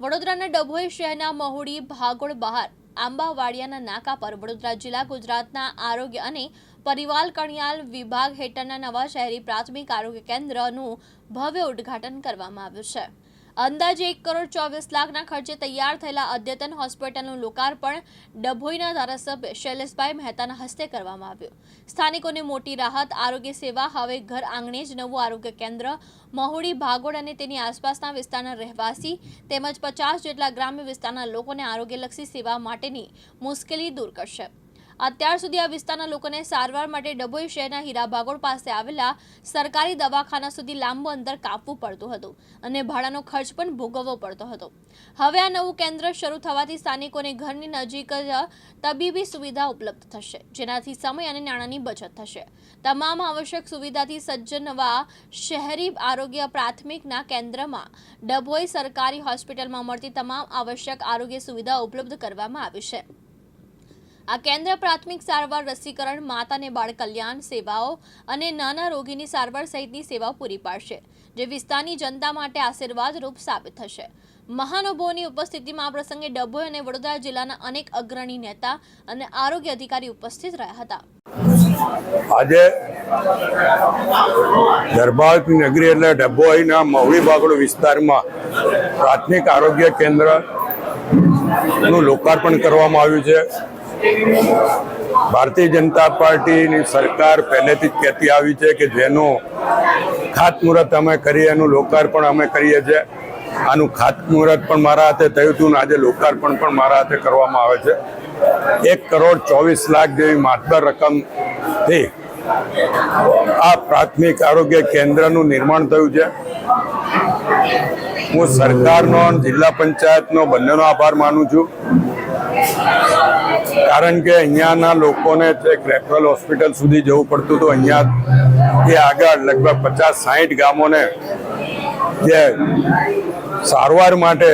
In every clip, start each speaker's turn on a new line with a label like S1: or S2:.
S1: વડોદરાના ડભોઈ શહેરના મહુડી, ભાગોળ બહાર, આંબાવાડિયાના નાકા પર વડોદરા જિલ્લા ગુજરાતના આરોગ્ય અને પરિવાર કણિયાલ વિભાગ હેઠળના નવા શહેરી પ્રાથમિક આરોગ્ય કેન્દ્રનું ભવ્ય ઉદ્ઘાટન કરવામાં આવ્યું છે. અંદાજે એક કરોડ ચોવીસ લાખના ખર્ચે તૈયાર થયેલા અદ્યતન હોસ્પિટલનું લોકાર્પણ ડભોઈના ધારાસભ્ય શૈલેષભાઈ મહેતાના હસ્તે કરવામાં આવ્યું. સ્થાનિકોને મોટી રાહત, આરોગ્ય સેવા, હવે ઘર આંગણે જ નવું આરોગ્ય કેન્દ્ર, મહુડી ભાગોળ અને તેની આસપાસના વિસ્તારના રહેવાસી તેમજ પચાસ જેટલા ગ્રામ્ય વિસ્તારના લોકોને આરોગ્યલક્ષી સેવા માટેની મુશ્કેલી દૂર કરશે. અત્યાર સુધી આ વિસ્તારના લોકોને સારવાર માટે ડભોઈ શહેરના હીરાભાગોળ પાસે આવેલા સરકારી દવાખાના સુધી લાંબુ અંતર કાપવું પડતું હતું અને ભાડાનો ખર્ચ પણ ભોગવવો પડતો હતો. હવે આ નવું કેન્દ્ર શરૂ થવાથી સ્થાનિકોને ઘરની નજીક જ તબીબી સુવિધા ઉપલબ્ધ થશે, જેનાથી સમય અને નાણાંની બચત થશે. તમામ આવશ્યક સુવિધાથી સજ્જ નવા શહેરી આરોગ્ય પ્રાથમિકના કેન્દ્રમાં ડભોઈ સરકારી હોસ્પિટલમાં મળતી તમામ આવશ્યક આરોગ્ય સુવિધા ઉપલબ્ધ કરવામાં આવી છે. આ કેન્દ્ર પ્રાથમિક સારવાર રસીકરણ માતા અને બાળ કલ્યાણ સેવાઓ અને નાના રોગીની સારવાર સહિતની સેવાઓ પૂરી પાડશે, જે વિસ્તારની જનતા માટે આશીર્વાદરૂપ સાબિત થશે. મહાનુભાવોની ઉપસ્થિતિમાં આ પ્રસંગે ડભોઈ અને વડોદરા જિલ્લાના અનેક અગ્રણી નેતા અને આરોગ્ય અધિકારી ઉપસ્થિત રહ્યા હતા.
S2: આજે દરબારની નગરી એટલે ડભોઈના મહુડી બાગડો વિસ્તારમાં પ્રાથમિક આરોગ્ય કેન્દ્રનું લોકાર્પણ કરવામાં આવ્યું છે. ભારતીય જનતા પાર્ટીની સરકાર પહેલેથી જ કહેતી આવી છે કે જેનું ખાતમુહૂર્ત અમે કરીએ, એનું લોકાર્પણ અમે કરીએ છીએ. આનું ખાતમુહૂર્ત પણ મારા હાથે થયું હતું અને આજે લોકાર્પણ પણ મારા હાથે કરવામાં આવે છે. એક કરોડ ચોવીસ લાખ જેવી માતબર રકમથી આ પ્રાથમિક આરોગ્ય કેન્દ્રનું નિર્માણ થયું છે. હું સરકારનો જિલ્લા પંચાયતનો બંનેનો આભાર માનું છું. કારણ કે અહીંયાના લોકોને એક રેફરલ હોસ્પિટલ સુધી જવું પડતું હતું. અહીંયા એ આગળ લગભગ પચાસ સાહીઠ ગામોને જે સારવાર માટે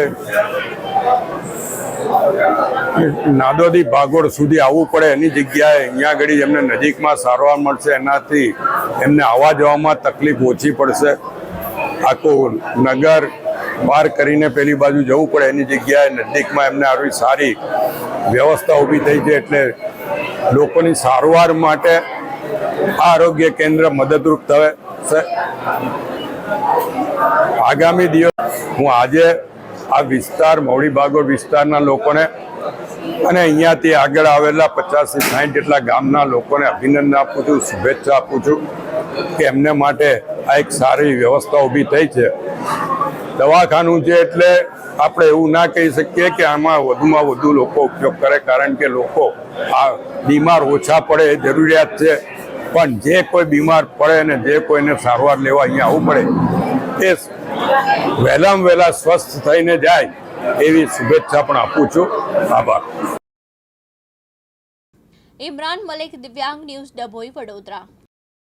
S2: નાદોદી ભાગોળ સુધી આવવું પડે એની જગ્યાએ અહીંયા આગળ એમને નજીકમાં સારવાર મળશે. એનાથી એમને આવવા જવામાં તકલીફ ઓછી પડશે. આખું નગર પાર કરીને પેલી બાજુ જવું પડે એની જગ્યાએ નજીકમાં એમને આવી સારી વ્યવસ્થા ઊભી થઈ છે એટલે લોકોની સારવાર માટે આરોગ્ય કેન્દ્ર મદદરૂપ થવે આગામી દિવસ હું આજે આ વિસ્તાર મવડી બાગોળ વિસ્તારના લોકોને અને અહીંયાથી આગળ આવેલા પચાસથી સાઠ જેટલા ગામના લોકોને અભિનંદન આપું છું, શુભેચ્છા આપું છું કે એમને માટે આ એક સારી વ્યવસ્થા ઊભી થઈ છે. દવાખાનું છે એટલે આપણે એવું ના કહી શકીએ કે આમાં વધુમાં વધુ લોકો ઉપયોગ કરે, કારણ કે લોકો આ બીમાર ઓછા પડે એ જરૂરિયાત છે. પણ જે કોઈ બીમાર પડે અને જે કોઈને સારવાર લેવા અહીંયા આવવું પડે, એ વહેલામાં વહેલા સ્વસ્થ થઈને જાય એવી શુભેચ્છા પણ આપું છું. આભાર.
S1: ઇમરાન મલિક, દિવ્યાંગ ન્યૂઝ, ડભોઈ, વડોદરા.